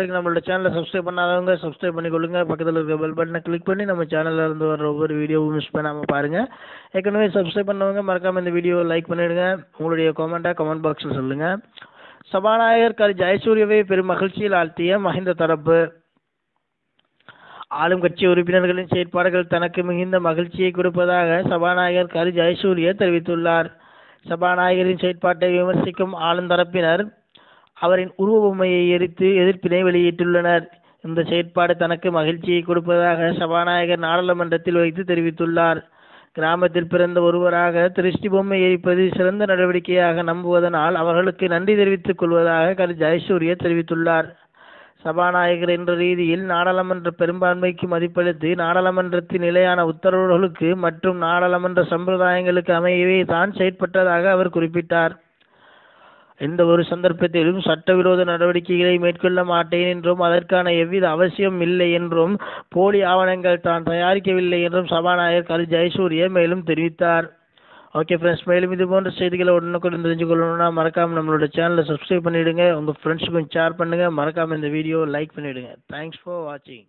வரைக்கும் நம்மளோட சேனலை சப்ஸ்கிரைப் பண்ணாதவங்க சப்ஸ்கிரைப் பண்ணிக்கொள்ளுங்க. பக்கத்தில் இருக்க பெல் பட்டனை கிளிக் பண்ணி நம்ம சேனலில் இருந்து வர ஒவ்வொரு வீடியோவும் மிஸ் பண்ணாமல் பாருங்கள் ஏற்கனவே சப்ஸ்கிரைப் பண்ணவங்க மறக்காமல் இந்த வீடியோவை லைக் பண்ணிவிடுங்க உங்களுடைய கமெண்ட்டாக கமெண்ட் பாக்ஸில் சொல்லுங்கள் சபாநாயகர் கரு ஜெயசூரியவை பெரும் மகிழ்ச்சியில் ஆழ்த்திய மஹிந்த தரப்பு. ஆளும் கட்சி உறுப்பினர்களின் செயற்பாடுகள் தனக்கு மிகுந்த மகிழ்ச்சியை கொடுப்பதாக சபாநாயகர் கரு ஜெயசூரிய தெரிவித்துள்ளார். சபாநாயகரின் செயற்பாட்டை விமர்சிக்கும் ஆளும் தரப்பினர் அவரின் உருவ பொம்மையை எரித்து எதிர்ப்பினை வெளியிட்டுள்ளனர். இந்த செயற்பாடு தனக்கு மகிழ்ச்சியை கொடுப்பதாக சபாநாயகர் நாடாளுமன்றத்தில் வைத்து தெரிவித்துள்ளார். கிராமத்தில் பிறந்த ஒருவராக திருஷ்டி பொம்மை எரிப்பது சிறந்த நடவடிக்கையாக நம்புவதனால் அவர்களுக்கு நன்றி தெரிவித்துக் கொள்வதாக கரு ஜெயசூரிய தெரிவித்துள்ளார். சபாநாயகர் என்ற ரீதியில் நாடாளுமன்ற பெரும்பான்மைக்கு மதிப்பளித்து நாடாளுமன்றத்தின் நிலையான உத்தரவுகளுக்கு மற்றும் நாடாளுமன்ற சம்பிரதாயங்களுக்கு அமையவே தான் செயற்பட்டதாக அவர் குறிப்பிட்டார். எந்த ஒரு சந்தர்ப்பத்திலும் சட்டவிரோத நடவடிக்கைகளை மேற்கொள்ள மாட்டேன் என்றும் அதற்கான எவ்வித அவசியம் இல்லை என்றும் போலி ஆவணங்கள் தான் தயாரிக்கவில்லை என்றும் சபாநாயகர் கரு ஜெயசூரிய மேலும் தெரிவித்தார். ஓகே ஃப்ரெண்ட்ஸ் மேலும் இது போன்ற செய்திகளை உடனுக்குடன் தெரிஞ்சுக்கொள்ளணும்னா மறக்காமல் நம்மளோட சேனலை சப்ஸ்கிரைப் பண்ணிவிடுங்க உங்கள் ஃப்ரெண்ட்ஸுக்கும் ஷேர் பண்ணுங்கள் மறக்காமல் இந்த வீடியோ லைக் பண்ணிவிடுங்க தேங்க்ஸ் ஃபார் வாட்சிங்